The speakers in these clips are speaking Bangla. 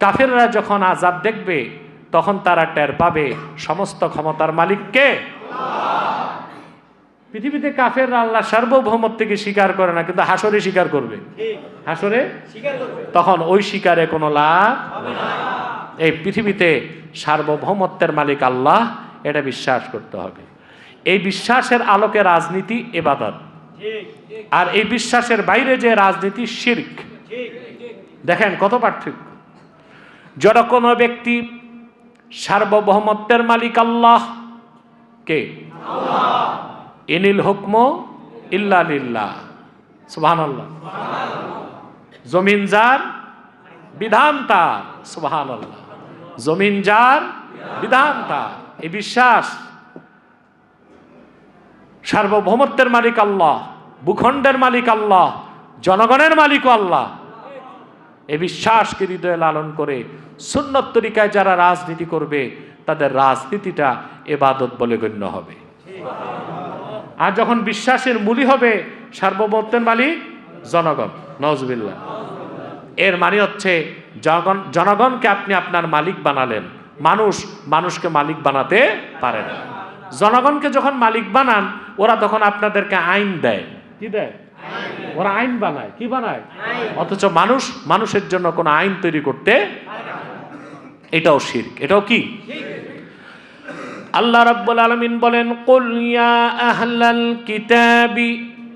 কাফেররা যখন আজাব দেখবে তখন তারা টের পাবে সমস্ত ক্ষমতার মালিককে পৃথিবীতে কাফের আল্লাহ সার্বভৌমত্বকে স্বীকার করে না কিন্তু হাসরে স্বীকার করবে। হাসরে? তখন ওই শিকারে কোনো লাভ এই পৃথিবীতে সার্বভৌমত্বের মালিক আল্লাহ এটা বিশ্বাস করতে হবে। এই বিশ্বাসের আলোকে রাজনীতি এবাদত। আর এই বিশ্বাসের বাইরে যে রাজনীতি শির্ক। দেখেন কত পার্থক্য। যারা কোনো ব্যক্তি সার্বভৌমত্বের মালিক আল্লাহ, কে? ইনিল হুকম ইল্লা লিল্লাহ। সুবহান আল্লাহ জমিন যার, বিধান তার। সুবহান আল্লাহ জমিন যার, বিধান তার। এই বিশ্বাস সার্বভৌমত্বের মালিক আল্লাহ, ভূখণ্ডের মালিক আল্লাহ, জনগণের মালিক আল্লাহ। এই বিশ্বাসকে হৃদয়ে লালন করে সুন্নত তরিকায় যারা রাজনীতি করবে, তাদের রাজনীতিটা এবাদত বলে গণ্য হবে। আর যখন বিশ্বাসের মূলই হবে, সার্বভৌমত্বের মালিক জনগণ নজবিল্লা এর মানে হচ্ছে, জনগণ, জনগণকে আপনি আপনার মালিক বানালেন, মানুষ মানুষকে মালিক বানাতে পারে না। জনগণকে যখন মালিক বানান, ওরা তখন আপনাদেরকে আইন দেয়। কি দেয়? ওরা আইন বানায়। কি বানায়? অথচ মানুষ মানুষের জন্য কোনো আইন তৈরি করতে এটাও শির্ক। এটাও কি? আল্লাহ রাব্বুল আলামিন বলেন কুল ইয়া আহলাল কিতাবি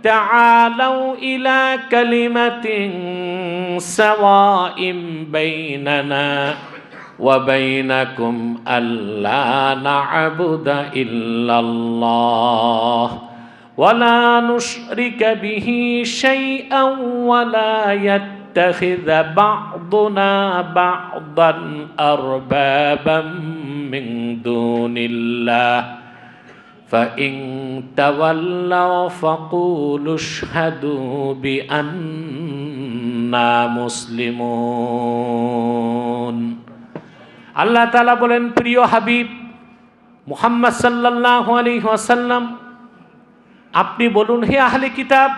তাআলাউ ইলা কালিমাতিন সাওয়াইম বাইনানা ওয়া বাইনাকুম আল্লা না'বুদা ইল্লাল্লাহ। ولا نشرك به شيئا ولا يتخذ بعضنا بعضا أربابا من دون الله فإن تولوا فقولوا اشهدوا بأننا مسلمون আল্লাহ তালা বলেন প্রিয় হাবিব মুহাম্মদ সাল্লাহ আলী ওয়াসাল্লাম আপনি বলুন, হে আহলে কিতাব,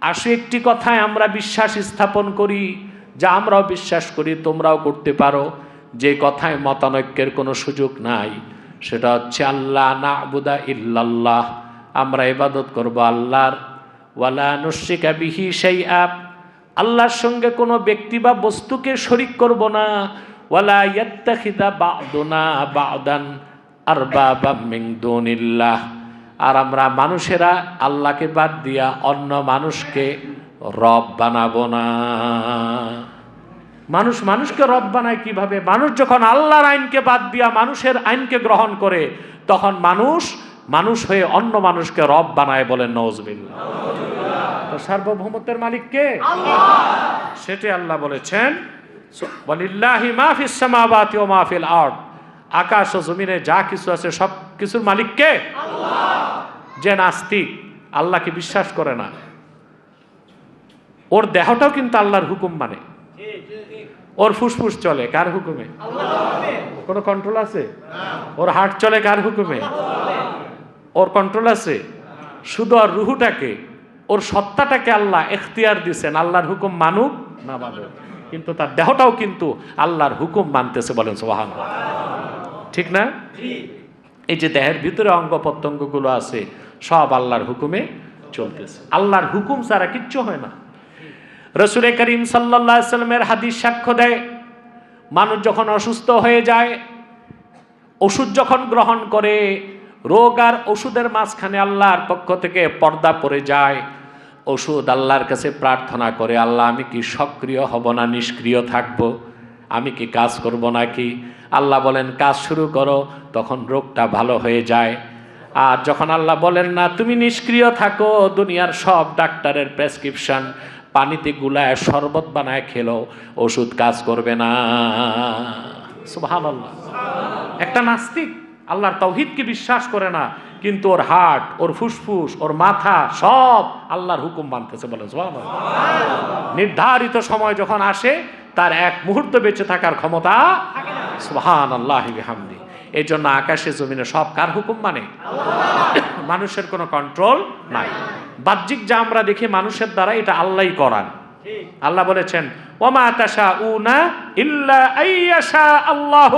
আসে একটি কথায় আমরা বিশ্বাস স্থাপন করি, যা আমরাও বিশ্বাস করি, তোমরাও করতে পারো। যে কথায় মতানৈক্যের কোনো সুযোগ নাই, সেটা হচ্ছে আল্লাহ না আবুদা ইল্লাল্লাহ। আমরা ইবাদত করব আল্লাহর। ওয়ালা নুশিকা বিহি সেই আপ আল্লাহর সঙ্গে কোনো ব্যক্তি বা বস্তুকে শরিক করব না। ওয়ালা ইয়াত্তাখিদা বাদুনা বাদান আরবাবা মিন দুনিল্লাহ। আর আমরা মানুষেরা আল্লাহকে বাদ দিয়া অন্য মানুষকে রব বানাবো না। মানুষ মানুষকে রব বানায় কীভাবে? মানুষ যখন আল্লাহর আইনকে বাদ দিয়া মানুষের আইনকে গ্রহণ করে তখন মানুষ মানুষ হয়ে অন্য মানুষকে রব বানায় বলেন নজবিল্লা তো সার্বভৌমত্বের মালিক কে? সেটি আল্লাহ বলেছেন বলিল্লাহি মাহফিস সামাবাতি ও মাহফিল আর্ট আকাশ ও জমিনে যা কিছু আছে সব কিছুর মালিককে যে নাস্তিক, আল্লাহকে বিশ্বাস করে না। ওর দেহটাও কিন্তু আল্লাহর হুকুম মানে। ওর ফুসফুস চলে, কার হুকুমে? কোনো কন্ট্রোল আছে? ওর হার্ট চলে, কার হুকুমে? ওর কন্ট্রোল আছে। শুধু আর রুহুটাকে, ওর সত্তাটাকে আল্লাহ এখতিয়ার দিছেন, আল্লাহর হুকুম মানুক না মানুক। কিন্তু তার দেহটাও কিন্তু আল্লাহর হুকুম মানতেছে বলেন সোহান ঠিক না? এই যে দেহের ভিতরে অঙ্গ প্রত্যঙ্গগুলো আছে, সব আল্লাহর হুকুমে চলতেছে। আল্লাহর হুকুম ছাড়া কিচ্ছু হয় না। রসুল করিম সাল্লা সাল্লামের হাদিস সাক্ষ্য দেয়, মানুষ যখন অসুস্থ হয়ে যায়, ওষুধ যখন গ্রহণ করে, রোগ আর ওষুধের মাঝখানে আল্লাহর পক্ষ থেকে পর্দা পড়ে যায়। ওষুধ আল্লাহর কাছে প্রার্থনা করে, আল্লাহ, আমি কি সক্রিয় হব না নিষ্ক্রিয় থাকব? আমি কি কাজ করব নাকি? আল্লাহ বলেন, কাজ শুরু করো, তখন রোগটা ভালো হয়ে যায়। আর যখন আল্লাহ বলেন, না, তুমি নিষ্ক্রিয় থাকো, দুনিয়ার সব ডাক্তারের প্রেসক্রিপশন, পানিতে গুলায় শরবত বানায় খেলো, ওষুধ কাজ করবে না। সুবহানাল্লাহ। একটা নাস্তিক আল্লাহর তৌহিদকে বিশ্বাস করে না, কিন্তু ওর হার্ট, ওর ফুসফুস, ওর মাথা সব আল্লাহর হুকুম মানতেছে বলে। নির্ধারিত সময় যখন আসে তার এক মুহূর্ত বেঁচে থাকার ক্ষমতা সুহান আল্লাহ হামদি এই জন্য আকাশে, জমিনে সব কার হুকুম মানে? মানুষের কোনো কন্ট্রোল নাই। বাহ্যিক যা আমরা দেখি মানুষের দ্বারা এটা আল্লাহই করান। আল্লাহ বলেছেন আল্লাহ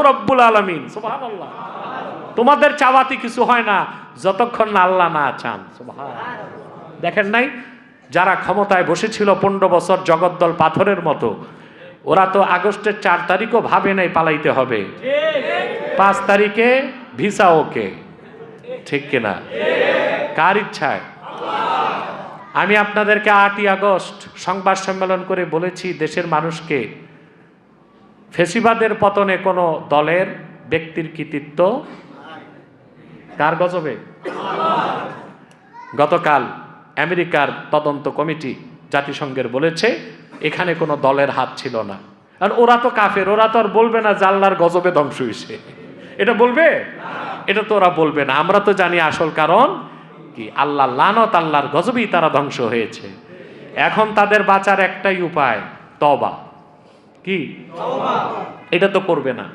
তোমাদের চাওয়াতে কিছু হয় না, যতক্ষণ না আল্লাহ না চান। দেখেন নাই, যারা ক্ষমতায় বসেছিল পনেরো বছর জগদ্দল পাথরের মতো ওরা তো আগস্টের চার তারিখও ভাবে নাই পালাইতে হবে। পাঁচ তারিখে ভিসা ওকে। ঠিক কিনা? কার ইচ্ছায়? আমি আপনাদেরকে আটই আগস্ট সংবাদ সম্মেলন করে বলেছি, দেশের মানুষকে ফেসিবাদের পতনে কোনো দলের ব্যক্তির কৃতিত্ব কার গজবে? গতকাল আমেরিকার তদন্ত কমিটি জাতিসংঘের বলেছে এখানে কোনো দলের হাত ছিল না। আর ওরা তো কাফের ওরা তো আর বলবে না জাল্লার গজবে ধ্বংস হয়েছে এটা বলবে? এটা তো ওরা বলবে না। আমরা তো জানি আসল কারণ কি আল্লাহ লানত আল্লাহর গজবেই তারা ধ্বংস হয়েছে। এখন তাদের বাঁচার একটাই উপায় তবা কি? এটা তো করবে না।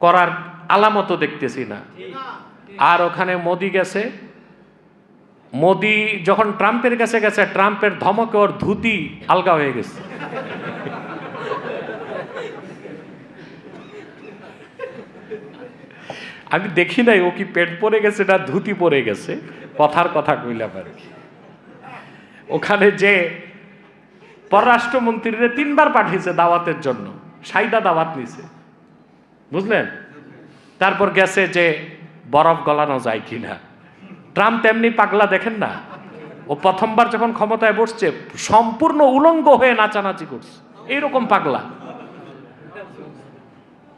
করার আলামতও দেখতেছি না। আর ওখানে মোদি গেছে মোদি যখন ট্রাম্পের কাছে গেছে, ট্রাম্পের ধমকে ওর ধুতি আলগা হয়ে গেছে। আমি দেখি নাই, ও কি পেট পরে গেছে না ধুতি পরে গেছে? কথার কথা কইলাম আর কি। ওখানে যে পররাষ্ট্রমন্ত্রীরে তিনবার পাঠিয়েছে দাওয়াতের জন্য, সাইদা দাওয়াত নিছে। বুঝলেন? তারপর গেছে যে বরফ গলানো যায় কিনা। ট্রাম্প তেমনি পাগলা দেখেন না। ও প্রথমবার যখন ক্ষমতায় বসছে, সম্পূর্ণ উলঙ্গ হয়ে নাচানাচি করছে। এইরকম পাগলা।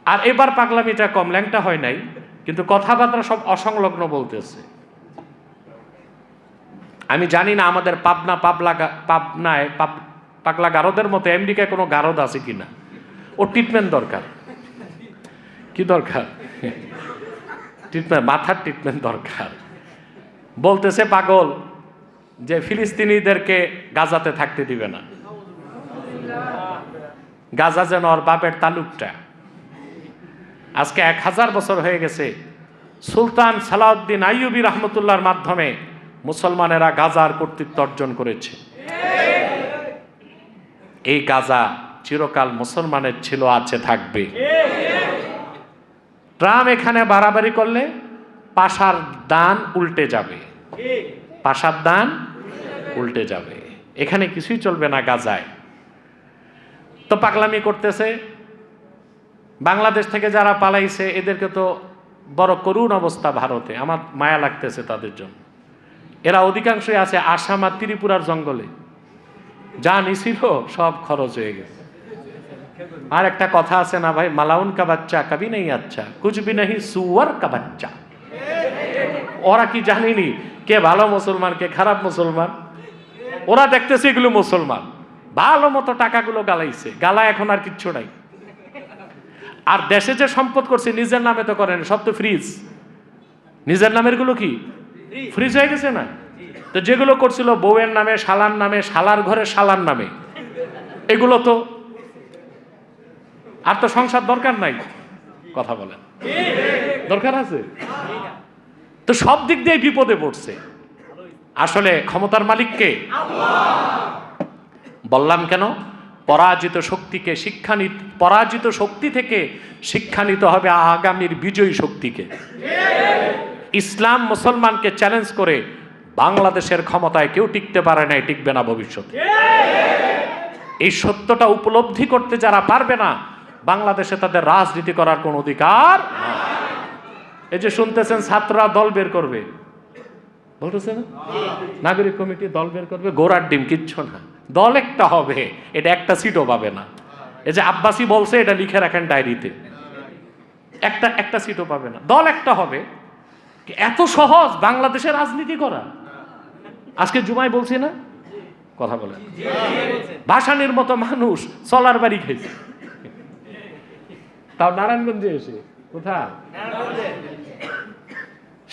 আর এবার পাগলামিটা কম, ল্যাংটা হয় নাই, কিন্তু কথাবার্তা সব অসংলগ্ন বলতেছে। আমি জানি না আমাদের পাবনা পাবলা পাবনায় পাব- পাগলা গারদের মতো আমেরিকায় কোনো গারদ আছে কিনা। ও ট্রিটমেন্ট দরকার। কি দরকার? ট্রিটমেন্ট মাথার ট্রিটমেন্ট দরকার। বলতেছে পাগল যে ফিলিস্তিনিদেরকে গাজাতে থাকতে দিবে না। গাজা যেন ওর বাপের তালুকটা। আজকে এক হাজার বছর হয়ে গেছে। সুলতান সালাউদ্দিন আইয়ুবী রহমতুল্লাহর মাধ্যমে মুসলমানেরা গাজার কর্তৃত্ব অর্জন করেছে। এই গাজা চিরকাল মুসলমানের ছিল, আছে, থাকবে। ট্রাম এখানে বাড়াবাড়ি করলে পাশার দান উল্টে যাবে। পাশার দান উল্টে যাবে। এখানে কিছুই চলবে না গাজায়। তো পাগলামি করতেছে। বাংলাদেশ থেকে যারা পালাইছে এদেরকে তো বড় করুণ অবস্থা ভারতে। আমার মায়া লাগতেছে তাদের জন্য। এরা অধিকাংশই আছে আসাম আর ত্রিপুরার জঙ্গলে। যা নিছিল সব খরচ হয়ে গেছে। আর একটা কথা আছে না ভাই? মালাউন কা বাচ্চা কবি নেই আচ্ছা? কুছ ভি নেই সুয়ার কা বাচ্চা। ওরা কি জানেনি? কে ভালো মুসলমান, কে খারাপ মুসলমান? ওরা দেখতেছে এগুলো মুসলমান। ভালো মতো টাকাগুলো গালাইছে। গালা এখন আর কিচ্ছু নাই। আর দেশে যে সম্পদ করছে, নিজের নামে তো করেন, সব তো ফ্রিজ নিজের নামেরগুলো কি? ফ্রিজ হয়ে গেছে না? তো যেগুলো করছিল, বউয়ের নামে, শালার নামে, শালার ঘরে শালার নামে, এগুলো তো আর তো সংসার দরকার নাই। কথা বলেন। দরকার আছে? তো সব দিক দিয়ে বিপদে পড়ছে। আসলে ক্ষমতার মালিককে বললাম কেন? পরাজিত শক্তিকে শিক্ষা পরাজিত শক্তি থেকে শিক্ষা নিতে হবে আগামীর বিজয়ী শক্তিকে। ইসলাম মুসলমানকে চ্যালেঞ্জ করে বাংলাদেশের ক্ষমতায় কেউ টিকতে পারে না টিকবে না ভবিষ্যতে। এই সত্যটা উপলব্ধি করতে যারা পারবে না, বাংলাদেশে তাদের রাজনীতি করার কোনো অধিকার। এই যে শুনতেছেন ছাত্ররা দল বের করবে। বলতেছে না? নাগরিক কমিটি দল বের করবে গোড়ার ডিম কিচ্ছু না। দল একটা হবে এটা একটা সিটও পাবে না। এই যে আব্বাসি বলছে এটা লিখে রাখেন ডায়েরিতে। একটা একটা সিটও পাবে না। দল একটা হবে। এত সহজ বাংলাদেশে রাজনীতি করা। আজকে জুমাই বলছি না? কথা বলেন। ভাসানির মতো মানুষ চলার বাড়ি খেয়েছে তাও নারায়ণগঞ্জে এসে।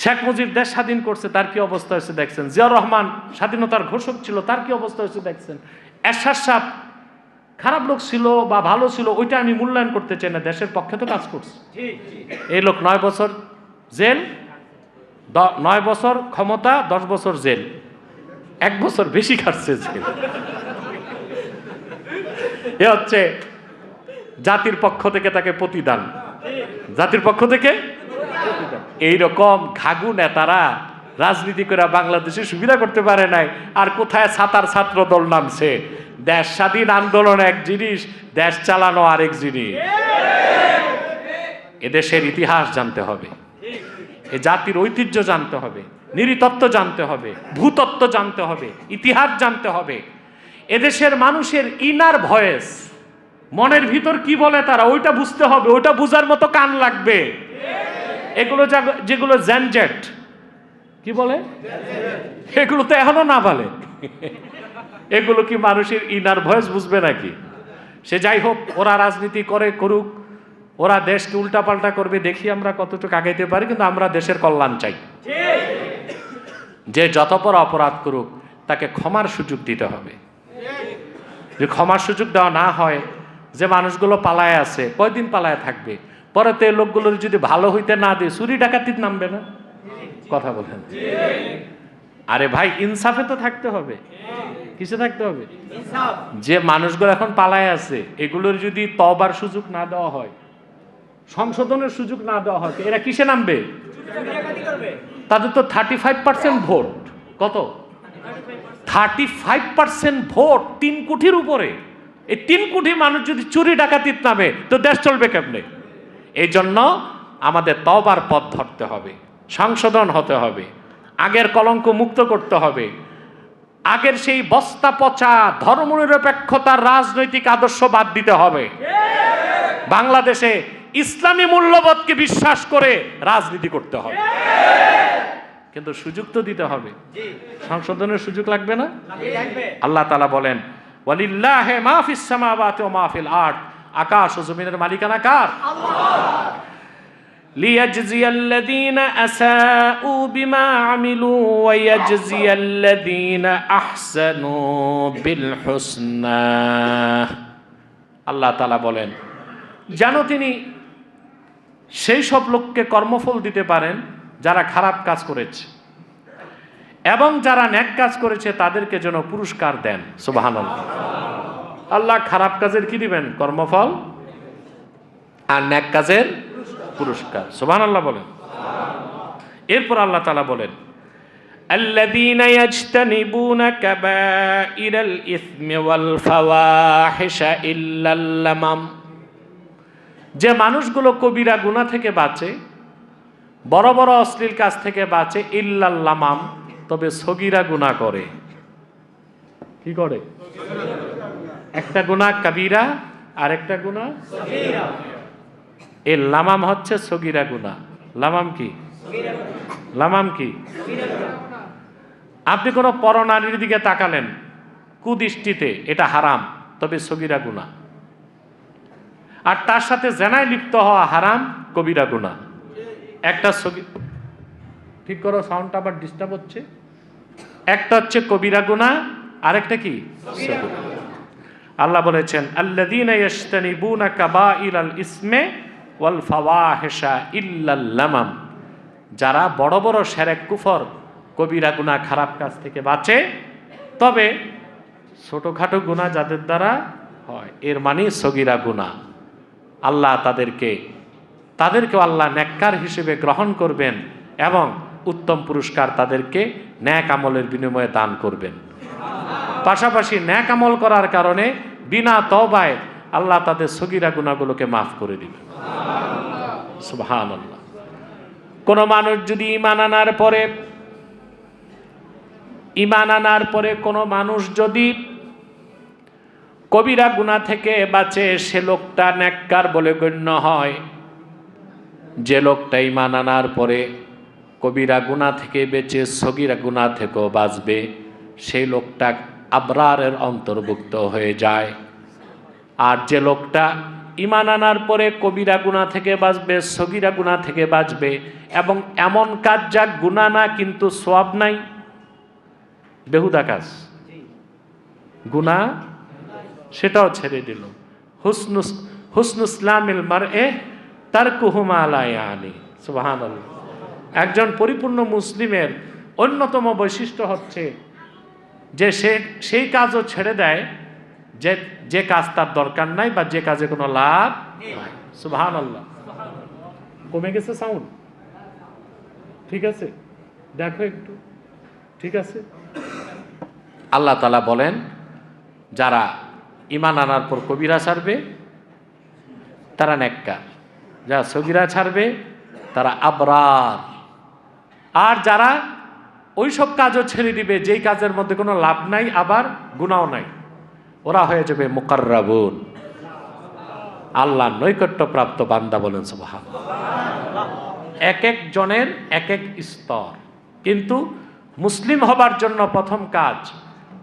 শেখ মুজিব দেশ স্বাধীন করছে, তার কি অবস্থা হয়েছে দেখছেন? জিয়াউর রহমান স্বাধীনতার ঘোষক ছিল, তার কি অবস্থা হয়েছে দেখছেন? এরশাদ খারাপ লোক ছিল বা ভালো ছিল, ওইটা আমি মূল্যায়ন করতে চাই না, দেশের পক্ষে তো কাজ করছে। এই লোক নয় বছর জেল নয় বছর ক্ষমতা, দশ বছর জেল। এক বছর বেশি কাটছে জেল। এ হচ্ছে জাতির পক্ষ থেকে তাকে প্রতিদান। জাতির পক্ষ থেকে? এই রকম ঘাগু নেতারা রাজনীতি করে বাংলাদেশে সুবিধা করতে পারে নাই। আর কোথায় ছাতার ছাত্র দল নামছে? দেশ স্বাধীন আন্দোলন এক জিনিস, দেশ চালানো আরেক জিনিস। এদেশের ইতিহাস জানতে হবে। এ জাতির ঐতিহ্য জানতে হবে। নৃতত্ত্ব জানতে হবে। ভূতত্ত্ব জানতে হবে। ইতিহাস জানতে হবে। এদেশের মানুষের ইনার ভয়েস মনের ভিতর কি বলে তারা? ওইটা বুঝতে হবে, ওইটা বুঝার মতো কান লাগবে। এগুলো যেগুলো জ্যানজেট। কি বলে? এগুলো তো এখনও না বলে। এগুলো কি মানুষের ইনার ভয়েস বুঝবে নাকি? সে যাই হোক, ওরা রাজনীতি করে, করুক। ওরা দেশকে উল্টাপাল্টা করবে, দেখি আমরা কতটুকু আগাইতে পারি, কিন্তু আমরা দেশের কল্যাণ চাই। যে যত বড় অপরাধ করুক, তাকে ক্ষমার সুযোগ দিতে হবে। যে ক্ষমার সুযোগ দেওয়া না হয় যে মানুষগুলো পালায় আছে কয়দিন পালায় থাকবে? পরে তো এই লোকগুলোর যদি ভালো হইতে না দিয়ে চুরি ডাকাতির নামবে না? কথা বলেন। আরে ভাই ইনসাফে তো থাকতে হবে। কিসে থাকতে হবে? যে মানুষগুলো এখন পালায় আছে এগুলোর যদি তবার সুযোগ না দেওয়া হয় সংশোধনের সুযোগ না দেওয়া হয় এরা কিসে নামবে? তাদের তো থার্টি ফাইভ পার্সেন্ট ভোট। কত? থার্টি ফাইভ পার্সেন্ট ভোট তিন কোটির উপরে। এই তিন কোটি মানুষ যদি চুরি ডাকাতির নামে তো দেশ চলবে কেমনে? এই জন্য আমাদের তবার পথ ধরতে হবে সংশোধন হতে হবে আগের কলঙ্ক মুক্ত করতে হবে। আগের সেই বস্তা পচা ধর্মনিরপেক্ষতার রাজনৈতিক আদর্শ বাদ দিতে হবে। বাংলাদেশে ইসলামী মূল্যবোধকে বিশ্বাস করে রাজনীতি করতে হবে। কিন্তু সুযোগ তো দিতে হবে। সংশোধনের সুযোগ লাগবে না? আল্লাহ তালা বলেন ওয়ালিল্লাহে মাহফিস সামাওয়াতি ওয়া মাহফিল আরদ আকাশ ও জমিনের মালিকানা কার ليجزي الذين أساءوا بما عملوا ويجزي الذين أحسنوا بالحسنى আল্লাহ তালা বলেন যেন তিনি সেই সব লোককে কর্মফল দিতে পারেন যারা খারাপ কাজ করেছে এবং যারা ন্যাক কাজ করেছে তাদেরকে যেন পুরস্কার দেন সুবাহান আল্লাহ খারাপ কাজের কি দিবেন কর্মফল আর ন্যাক কাজের পুরস্কার সুবাহান আল্লাহ বলেন এরপর আল্লাহ তালা বলেন الذين يجتنبون كبائر الإثم والفواحش إلا اللمم যে মানুষগুলো কবিরা গুনাহ থেকে বাঁচে বড় বড় অশ্লীল কাজ থেকে বাঁচে ইল্লাল্লামাম তবে সগিরা গুণা করে। কি করে? একটা গুণা কাবিরা আর একটা গুণা এ লামাম হচ্ছে সগিরা গুণা লামাম কি? লামাম কি? আপনি কোনো পরনারীর দিকে তাকালেন কুদৃষ্টিতে, এটা হারাম, তবে সগিরা গুণা আর তার সাথে জেনায় লিপ্ত হওয়া হারাম, কবিরা গুণা একটা ঠিক করো সাউন্ডটা আবার ডিস্টার্ব হচ্ছে। একটা হচ্ছে কবিরা গুণা আরেকটা কি? আল্লাহ বলেছেন আল্লাযীনা ইয়াজতানিবুনা কাবাইরাল ইসমে ওয়াল ফাওয়াহিশা ইল্লাল লামাম। যারা বড় বড় সেরেক কুফর কবিরা গুনাহ খারাপ কাজ থেকে বাঁচে তবে ছোটখাটো গুনাহ যাদের দ্বারা হয় এর মানে সগিরা গুনাহ। আল্লাহ তাদেরকে তাদেরকেও আল্লাহ ন্যাক্কার হিসেবে গ্রহণ করবেন এবং উত্তম পুরস্কার তাদেরকে ন্যাক আমলের বিনিময়ে দান করবেন। পাশাপাশি ন্যাক আমল করার কারণে বিনা তবায় আল্লাহ তাদের সগিরা গুণাগুলোকে মাফ করে আল্লাহ কোনো মানুষ যদি ইমান আনার পরে ইমান আনার পরে কোনো মানুষ যদি কবিরা গুণা থেকে বাঁচে, সে লোকটা ন্যাক্কার বলে গণ্য হয়। যে লোকটা ইমান আনার পরে কবিরা গুণা থেকে বেঁচে, সগিরা গুণা থেকেও বাঁচবে। সেই লোকটা আবরারের অন্তর্ভুক্ত হয়ে যায়। আর যে লোকটা ইমান আনার পরে কবিরা গুণা থেকে বাঁচবে, সগিরা গুণা থেকে বাঁচবে এবং এমন কাজ যা গুণা না, কিন্তু সব নাই, বেহুদা কাজ। গুণা সেটাও ছেড়ে দিল। হুসনুস হুসনুসলামিল মার এ তার কুহুমা আলায়ানি সুবাহান একজন পরিপূর্ণ মুসলিমের অন্যতম বৈশিষ্ট্য হচ্ছে যে সে সেই কাজও ছেড়ে দেয় যে যে কাজ তার দরকার নাই বা যে কাজে কোনো লাভ নাই। সুবহান আল্লাহ কমে গেছে সাউন্ড ঠিক আছে? দেখো একটু। ঠিক আছে? আল্লাহ তালা বলেন যারা ইমান আনার পর কবিরা ছাড়বে তারা নেককার। যারা সগিরা ছাড়বে তারা আবরার। আর যারা ওই সব কাজও ছেড়ে দিবে, যেই কাজের মধ্যে কোনো লাভ নাই, আবার গুণাও নাই। ওরা হয়ে যাবে মোকাররাবুন। আল্লাহ নৈকট্যপ্রাপ্ত বান্দা বলেন সুবহান এক এক জনের এক এক স্তর। কিন্তু মুসলিম হবার জন্য প্রথম কাজ,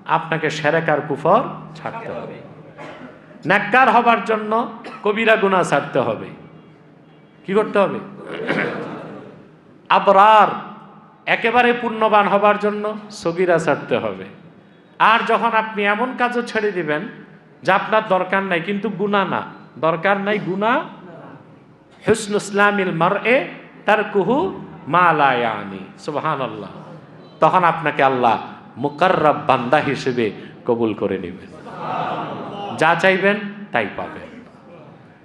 আপনাকে সেরেকার কুফর ছাড়তে হবে। ন্যাক্কার হবার জন্য কবিরা গুণা ছাড়তে হবে। কি করতে হবে? আবরার একেবারে পুণ্যবান হবার জন্য সগিরা ছাড়তে হবে। আর যখন আপনি এমন কাজও ছেড়ে দিবেন যা আপনার দরকার নাই, কিন্তু গুণা না। দরকার নাই গুণা হুসন ইসলামিল মার এ তার কুহু মালায়ানি সুবহান আল্লাহ তখন আপনাকে আল্লাহ মুকাররাব বান্দা হিসেবে কবুল করে নেবেন। যা চাইবেন তাই পাবেন।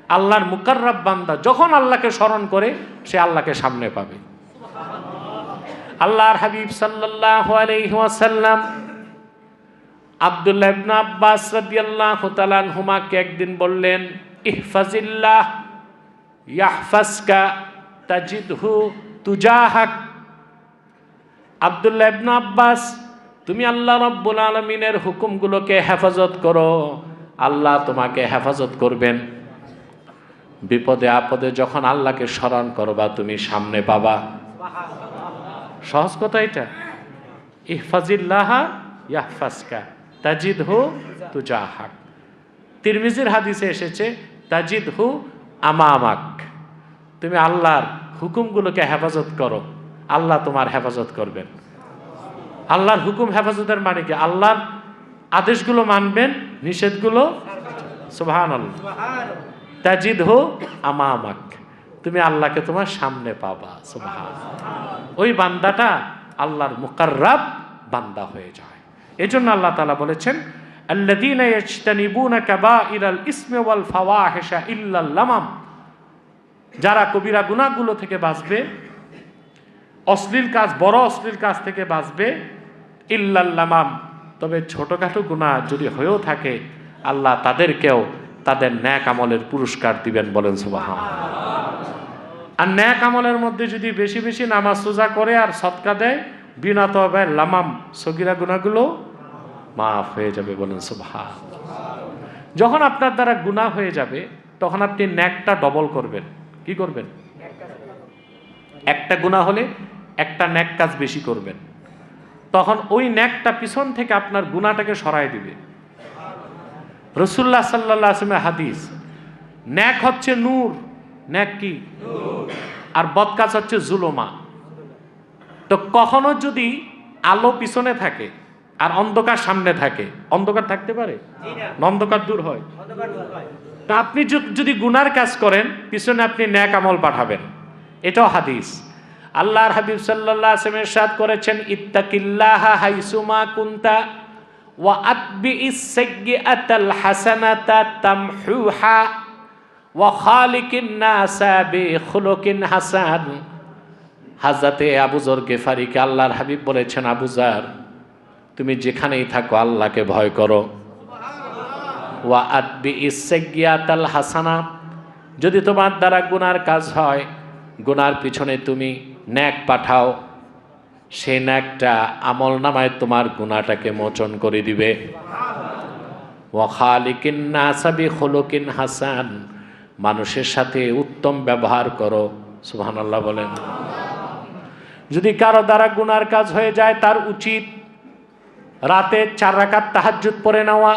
আল্লাহর মুকাররাব বান্দা যখন আল্লাহকে স্মরণ করে, সে আল্লাহকে সামনে পাবে। আল্লাহর হাবিব সাল্লাল্লাহু আলাইহি ওয়াসাল্লাম আব্দুল্লাহ ইবনে আব্বাস রাদিয়াল্লাহু তাআলা আনহুমাকে একদিন বললেন, ইহফাজিল্লাহ, ইয়াহফাজকা তাজিদহু তুজাহাক। আব্দুল্লাহ ইবনে আব্বাস, তুমি আল্লাহ রব্বুল আলমিনের হুকুমগুলোকে হেফাজত করো, আল্লাহ তোমাকে হেফাজত করবেন। বিপদে আপদে যখন আল্লাহকে স্মরণ করবা, তুমি সামনে পাবা। সহজ কথা এটা। ইহফাজিল্লাহা ইয়াহফাজকা তাজিদ হু তুজাহাক। তিরমিজির হাদিসে এসেছে তাজিদ হু আমামাক। তুমি আল্লাহর হুকুমগুলোকে হেফাজত করো, আল্লাহ তোমার হেফাজত করবেন। আল্লাহর হুকুম হেফাজতের মানে কি? আল্লাহর আদেশগুলো মানবেন, নিষেধগুলো আল্লাহ তাজিদ হো আমামাক। তুমি আল্লাহকে তোমার সামনে পাবা ওই বান্দাটা আল্লাহর মুকাররাব বান্দা হয়ে যায়। এই জন্য আল্লাহ তালা বলেছেন যারা কবিরা গুনাহগুলো থেকে বাঁচবে, অশ্লীল কাজ, বড় অশ্লীল কাজ থেকে বাঁচবে ইল্লাল্লামাম তবে ছোটখাটো গুনাহ যদি হয়েও থাকে, আল্লাহ তাদেরকেও তাদের ন্যাক আমলের পুরস্কার দিবেন বলেন সুবাহান আর ন্যাক আমলের মধ্যে যদি বেশি বেশি নামাজ সোজা করে আর সৎকা দেয়, বিনা তবে লামাম সগিরা গুনাগুলো মাফ হয়ে যাবে বলেন সুবাহান যখন আপনার দ্বারা গুনাহ হয়ে যাবে, তখন আপনি ন্যাকটা ডবল করবেন। কি করবেন? একটা গুণা হলে একটা ন্যাক কাজ বেশি করবেন। তখন ওই ন্যাকটা পিছন থেকে আপনার গুণাটাকে সরাই দিবে। রসুল্লাহ সাল্লাহ আসলামের হাদিস, ন্যাক হচ্ছে নূর। ন্যাক কি? আর বদকাজ হচ্ছে জুলোমা। তো কখনো যদি আলো পিছনে থাকে আর অন্ধকার সামনে থাকে, অন্ধকার থাকতে পারে? অন্ধকার দূর হয়। তা আপনি যদ- গুনার কাজ করেন, পিছনে আপনি ন্যাক আমল পাঠাবেন। এটাও হাদিস। আল্লাহর হাবিব আলাইহি ওয়াসাল্লাম ইরশাদ করেছেন, ইত্তাকিল্লাহা হাইসুমা কুনতা ওয়া আতবিইস সাইয়্যাতাল হাসানাতা তামহুহা ওয়া খালিকিন নাসা বিখুলুকিন হাসান। হাজরাতে আবুজর গেফারিকে আল্লাহর হাবিব বলেছেন আবুজার তুমি যেখানেই থাকো আল্লাহকে ভয় করো। ওয়া আদবি ইসেগিয়াতাল হাসানা, যদি তোমার দ্বারা গুনার কাজ হয়, গুনার পিছনে তুমি ন্যাক পাঠাও। সেই ন্যাকটা আমল নামায় তোমার গুনাটাকে মোচন করে দিবে। ওয়াখালিকিন নাসাবি খোলকিন হাসান মানুষের সাথে উত্তম ব্যবহার করো, সুবহানাল্লাহ বলেন। যদি কারও দ্বারা গুনার কাজ হয়ে যায়, তার উচিত রাতে চার রাকাত তাহাজ্জুদ পরে নেওয়া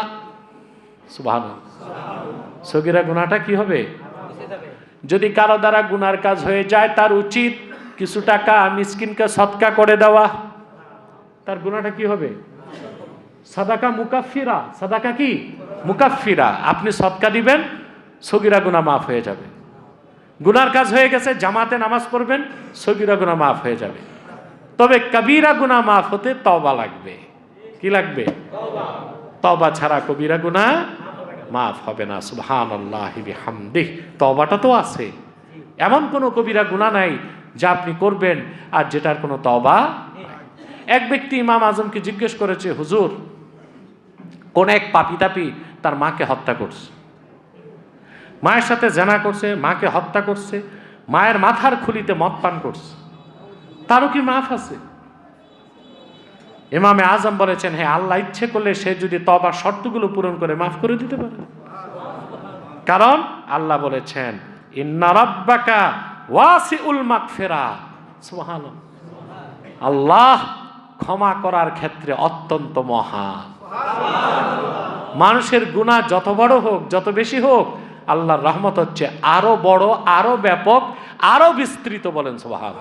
সুবহান সগিরা গুনাটা কি হবে? যদি কারও দ্বারা গুনার কাজ হয়ে যায়, তার উচিত কিছু টাকা মিসকিনকে সৎকা করে দেওয়া, তার গুনাটা কি হবে? সাদাকা মুকাফিরা, সাদাকা কি? মুকাফিরা। আপনি সৎকা দিবেন সগিরা গুনা মাফ হয়ে যাবে। গুনার কাজ হয়ে গেছে, জামাতে নামাজ পড়বেন, সগিরা গুনা মাফ হয়ে যাবে। তবে কবিরা গুনা মাফ হতে তবা লাগবে। কি লাগবে? তবা ছাড়া কবিরা গুনা মাফ হবে না। সুবহান আল্লাহ হামদিহ তবাটা তো আছে। এমন কোনো কবিরা গুণা নাই যা আপনি করবেন আর যেটার কোনো তবা এক ব্যক্তি ইমাম আজমকে জিজ্ঞেস করেছে, হুজুর, কোন এক পাপি তাপি তার মাকে হত্যা করছে? মায়ের সাথে জেনা করছে, মাকে হত্যা করছে, মায়ের মাথার খুলিতে মদ পান করছে। তারও কি মাফ আছে? ইমামে আজম বলেছেন হ্যাঁ আল্লাহ, ইচ্ছে করলে সে যদি তবার শর্তগুলো পূরণ করে মাফ করে দিতে পারে। কারণ আল্লাহ বলেছেন, ইন্না রাব্বাকা ওয়াসিউল মাগফিরা। সুবহানাল্লাহ। আল্লাহ ক্ষমা করার ক্ষেত্রে অত্যন্ত মহান মানুষের গুণা যত বড় হোক, যত বেশি হোক আল্লাহর রহমত হচ্ছে আরও বড়, আরও ব্যাপক, আরও বিস্তৃত বলেন সোহাব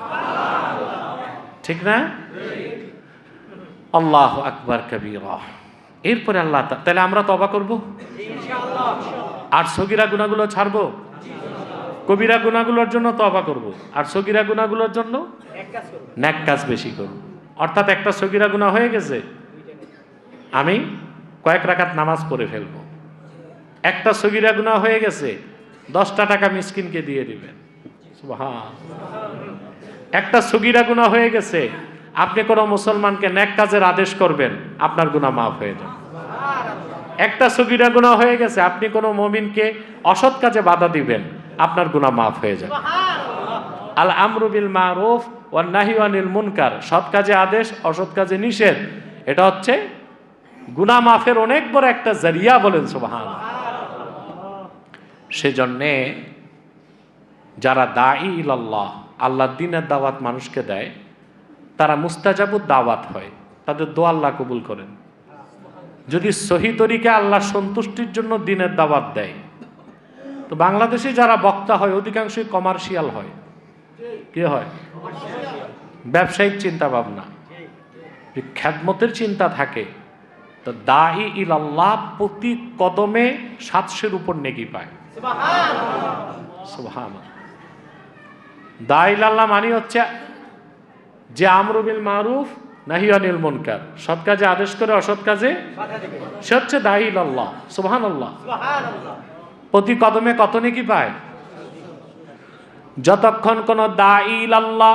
ঠিক না? আল্লাহ আকবার কবির। এরপরে আল্লাহ তাহলে আমরা তবা করব? আর সগিরা গুণাগুলো ছাড়বো? কবিরা গুণাগুলোর জন্য তবা করব। আর সগিরা গুণাগুলোর জন্য ন্যাক কাজ বেশি করব। অর্থাৎ একটা সগিরা গুণা হয়ে গেছে। আমি কয়েক রাকাত নামাজ পড়ে ফেলব। একটা সগিরা গুণা হয়ে গেছে দশটা টাকা মিসকিনকে দিয়ে দিবেন। একটা সগিরা গুণা হয়ে গেছে আপনি কোনো মুসলমানকে ন্যাক কাজের আদেশ করবেন আপনার গুণা মাফ হয়ে যাবে। একটা সগিরা গুণা হয়ে গেছে আপনি কোনো মমিনকে অসৎ কাজে বাধা দিবেন আপনার গুণা মাফ হয়ে যাবে। আল আমরুবিল মারুফ ওয়ান নাহিওয়ানিল মুনকার সৎ কাজে আদেশ অসৎ কাজে নিষেধ। এটা হচ্ছে গুনা মাফের অনেক বড় একটা জারিয়া বলেন সুবহান। সেজন্যে যারা দায়ী ইলাল্লাহ আল্লাহ দিনের দাওয়াত মানুষকে দেয়, তারা মুস্তাজাবুদ দাওয়াত হয়। তাদের দোয়া আল্লাহ কবুল করেন। যদি সহি তরিকে আল্লাহ সন্তুষ্টির জন্য দিনের দাওয়াত দেয়, তো বাংলাদেশে যারা বক্তা হয়, অধিকাংশই কমার্শিয়াল হয়। কি হয়? ব্যবসায়িক চিন্তা ভাবনা যে খ্যাতমতের চিন্তা থাকে, তো দাহি ইল আল্লাহ প্রতি কদমে সাতশের উপর নেকি পায়। দাইল আল্লাহ মানি হচ্ছে যে আমরুবিল মারুফ নাহি অনিল মুনকার। সৎ কাজে আদেশ করে অসৎ কাজে সে হচ্ছে দাইল আল্লাহ সুবহান আল্লাহ প্রতি কদমে কত নেকি পায়? যতক্ষণ কোন দাইল আল্লাহ